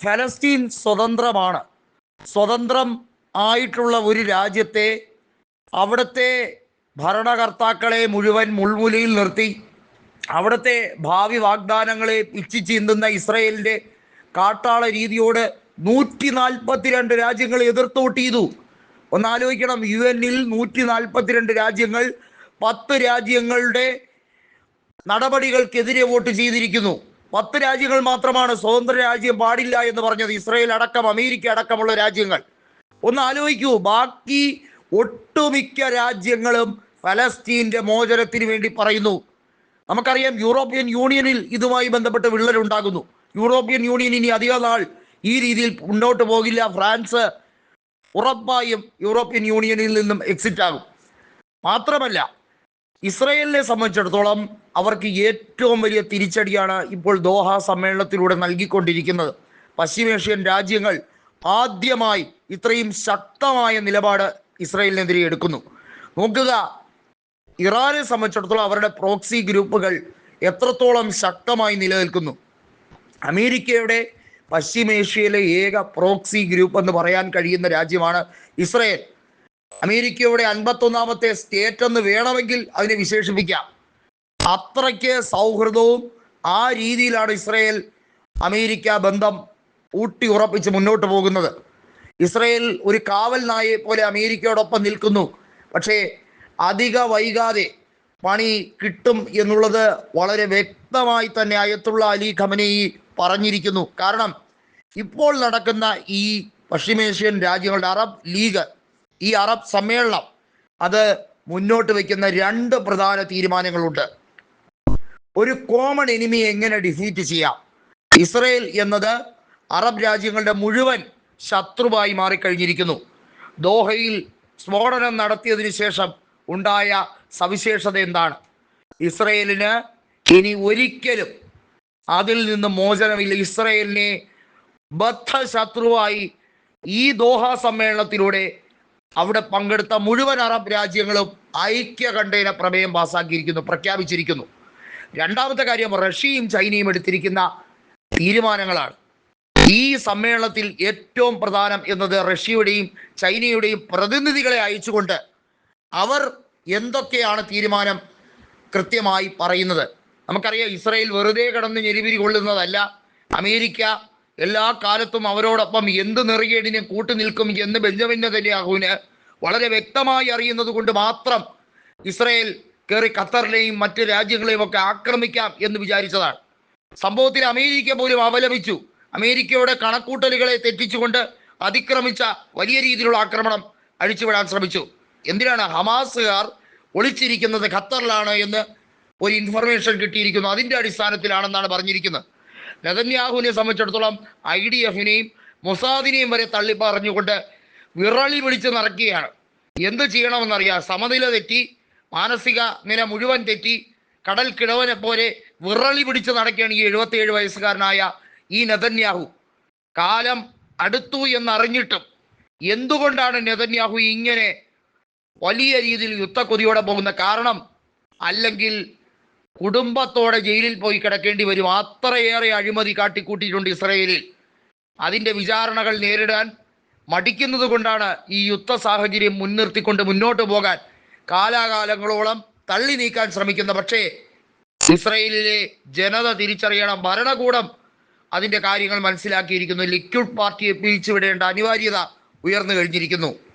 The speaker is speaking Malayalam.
ഫലസ്തീൻ സ്വതന്ത്രമാണ്. സ്വതന്ത്രം ആയിട്ടുള്ള ഒരു രാജ്യത്തെ അവിടുത്തെ ഭരണകർത്താക്കളെ മുഴുവൻ മുൾമുലയിൽ നിർത്തി. അവിടുത്തെ ഭാവി വാഗ്ദാനങ്ങളെ പിച്ചി ചീന്തുന്ന ഇസ്രയേലിന്റെ കാട്ടാള രീതിയോട് നൂറ്റി നാൽപ്പത്തിരണ്ട് രാജ്യങ്ങൾ എതിർത്തോട്ട് ചെയ്തു. ഒന്നാലോചിക്കണം യു എന്നിൽ നൂറ്റി നാൽപ്പത്തിരണ്ട് രാജ്യങ്ങൾ പത്ത് രാജ്യങ്ങളുടെ നടപടികൾക്കെതിരെ വോട്ട് ചെയ്തിരിക്കുന്നു. പത്ത് രാജ്യങ്ങൾ മാത്രമാണ് സ്വതന്ത്ര രാജ്യം പാടില്ല എന്ന് പറഞ്ഞത് ഇസ്രയേൽ അടക്കം അമേരിക്ക അടക്കമുള്ള രാജ്യങ്ങൾ. ഒന്ന് ആലോചിക്കൂ ബാക്കി ഒട്ടുമിക്ക രാജ്യങ്ങളും ഫലസ്തീന്റെ മോചനത്തിന് വേണ്ടി പറയുന്നു. നമുക്കറിയാം യൂറോപ്യൻ യൂണിയനിൽ ഇതുമായി ബന്ധപ്പെട്ട് വിള്ളലുണ്ടാകുന്നു. യൂറോപ്യൻ യൂണിയൻ ഇനി അധിക നാൾ ഈ രീതിയിൽ മുന്നോട്ട് പോകില്ല. ഫ്രാൻസ് ഉറപ്പായും യൂറോപ്യൻ യൂണിയനിൽ നിന്നും എക്സിറ്റ് ആകും. മാത്രമല്ല ഇസ്രയേലിനെ സംബന്ധിച്ചിടത്തോളം അവർക്ക് ഏറ്റവും വലിയ തിരിച്ചടിയാണ് ഇപ്പോൾ ദോഹ സമ്മേളനത്തിലൂടെ നൽകിക്കൊണ്ടിരിക്കുന്നത്. പശ്ചിമേഷ്യൻ രാജ്യങ്ങൾ ആദ്യമായി ഇത്രയും ശക്തമായ നിലപാട് ഇസ്രയേലിനെതിരെ എടുക്കുന്നു. നോക്കുക ഇറാനെ സംബന്ധിച്ചിടത്തോളം അവരുടെ പ്രോക്സി ഗ്രൂപ്പുകൾ എത്രത്തോളം ശക്തമായി നിലനിൽക്കുന്നു. അമേരിക്കയുടെ പശ്ചിമേഷ്യയിലെ ഏക പ്രോക്സി ഗ്രൂപ്പ് എന്ന് പറയാൻ കഴിയുന്ന രാജ്യമാണ് ഇസ്രയേൽ. അമേരിക്കയുടെ അൻപത്തൊന്നാമത്തെ സ്റ്റേറ്റ് എന്ന് വേണമെങ്കിൽ അതിനെ വിശേഷിപ്പിക്കാം. അത്രയ്ക്ക് സൗഹൃദവും ആ രീതിയിലാണ് ഇസ്രയേൽ അമേരിക്ക ബന്ധം ഊട്ടി ഉറപ്പിച്ച് മുന്നോട്ട് പോകുന്നത്. ഇസ്രയേൽ ഒരു കാവൽ നായെ പോലെ അമേരിക്കയോടൊപ്പം നിൽക്കുന്നു. പക്ഷേ അധിക വൈകാതെ പണി കിട്ടും എന്നുള്ളത് വളരെ വ്യക്തമായി തന്നെ അയത്തുള്ള അലി ഖമനയി പറഞ്ഞിരിക്കുന്നു. കാരണം ഇപ്പോൾ നടക്കുന്ന ഈ പശ്ചിമേഷ്യൻ രാജ്യങ്ങളുടെ അറബ് ലീഗ് ഈ അറബ് സമ്മേളനം അത് മുന്നോട്ട് വയ്ക്കുന്ന രണ്ട് പ്രധാന തീരുമാനങ്ങളുണ്ട്. ഒരു കോമൺ എനിമി എങ്ങനെ ഡിഫീറ്റ് ചെയ്യാം? ഇസ്രയേൽ എന്നത് അറബ് രാജ്യങ്ങളുടെ മുഴുവൻ ശത്രുവായി മാറിക്കഴിഞ്ഞിരിക്കുന്നു. ദോഹയിൽ സ്ഫോടനം നടത്തിയതിനു ശേഷം ഉണ്ടായ സവിശേഷത എന്താണ്? ഇസ്രയേലിന് ഇനി ഒരിക്കലും അതിൽ നിന്ന് മോചനമില്ല. ഇസ്രയേലിനെ ബദ്ധ ശത്രുവായി ഈ ദോഹ സമ്മേളനത്തിലൂടെ അവിടെ പങ്കെടുത്ത മുഴുവൻ അറബ് രാജ്യങ്ങളും ഐക്യകണ്ഠേന പ്രമേയം പാസാക്കിയിരിക്കുന്നു പ്രഖ്യാപിച്ചിരിക്കുന്നു. രണ്ടാമത്തെ കാര്യം റഷ്യയും ചൈനയും എടുത്തിരിക്കുന്ന തീരുമാനങ്ങളാണ്. ഈ സമ്മേളനത്തിൽ ഏറ്റവും പ്രധാനം എന്നത് റഷ്യയുടെയും ചൈനയുടെയും പ്രതിനിധികളെ അയച്ചുകൊണ്ട് അവർ എന്തൊക്കെയാണ് തീരുമാനം കൃത്യമായി പറയുന്നത്. നമുക്കറിയാം ഇസ്രയേൽ വെറുതെ കടന്ന് ഞെരിപിരി കൊള്ളുന്നതല്ല. അമേരിക്ക എല്ലാ കാലത്തും അവരോടൊപ്പം എന്ത് നെറികേടിനും കൂട്ടുനിൽക്കും എന്ന് ബെഞ്ചമിൻ നെതന്യാഹുവിന് വളരെ വ്യക്തമായി അറിയുന്നത് കൊണ്ട് മാത്രം ഇസ്രയേൽ കയറി ഖത്തറിനെയും മറ്റ് രാജ്യങ്ങളെയും ഒക്കെ ആക്രമിക്കാം എന്ന് വിചാരിച്ചതാണ്. സംഭവത്തിൽ അമേരിക്ക പോലും അപലപിച്ചു അമേരിക്കയുടെ കണക്കൂട്ടലുകളെ തെറ്റിച്ചുകൊണ്ട് അതിക്രമിച്ച വലിയ രീതിയിലുള്ള ആക്രമണം അഴിച്ചുവിടാൻ ശ്രമിച്ചു. എന്തിനാണ് ഹമാസുകാർ ഒളിച്ചിരിക്കുന്നത് ഖത്തറിലാണ് എന്ന് ഒരു ഇൻഫർമേഷൻ കിട്ടിയിരിക്കുന്നു. അതിന്റെ അടിസ്ഥാനത്തിലാണെന്നാണ് പറഞ്ഞിരിക്കുന്നത്. നെതന്യാഹുവിനെ സംബന്ധിച്ചിടത്തോളം ഐ ഡി എഫിനെയും മൊസാദിനെയും വരെ തള്ളി പറഞ്ഞുകൊണ്ട് വിറളി പിടിച്ച് നടക്കുകയാണ്. എന്ത് ചെയ്യണമെന്നറിയാം. സമനില തെറ്റി മാനസിക നില മുഴുവൻ തെറ്റി കടൽ കിഴവനെ പോലെ വിറളി പിടിച്ച് നടക്കുകയാണ് ഈ എഴുപത്തിയേഴ് വയസ്സുകാരനായ ഈ നെതന്യാഹു. കാലം അടുത്തു എന്നറിഞ്ഞിട്ടും എന്തുകൊണ്ടാണ് നെതന്യാഹു ഇങ്ങനെ വലിയ രീതിയിൽ യുദ്ധക്കൊതിയോടെ പോകുന്ന കാരണം അല്ലെങ്കിൽ കുടുംബത്തോടെ ജയിലിൽ പോയി കിടക്കേണ്ടി വരും. അത്രയേറെ അഴിമതി കാട്ടിക്കൂട്ടിയിട്ടുണ്ട് ഇസ്രയേലിൽ. അതിന്റെ വിചാരണകൾ നേരിടാൻ മടിക്കുന്നത് കൊണ്ടാണ് ഈ യുദ്ധ സാഹചര്യം മുൻനിർത്തിക്കൊണ്ട് മുന്നോട്ട് പോകാൻ കാലാകാലങ്ങളോളം തള്ളി നീക്കാൻ ശ്രമിക്കുന്ന. പക്ഷേ ഇസ്രയേലിലെ ജനത തിരിച്ചറിയണം. ഭരണകൂടം അതിന്റെ കാര്യങ്ങൾ മനസ്സിലാക്കിയിരിക്കുന്നു. ലിക്വിഡ് പാർട്ടിയെ പിരിച്ചുവിടേണ്ട അനിവാര്യത ഉയർന്നു കഴിഞ്ഞിരിക്കുന്നു.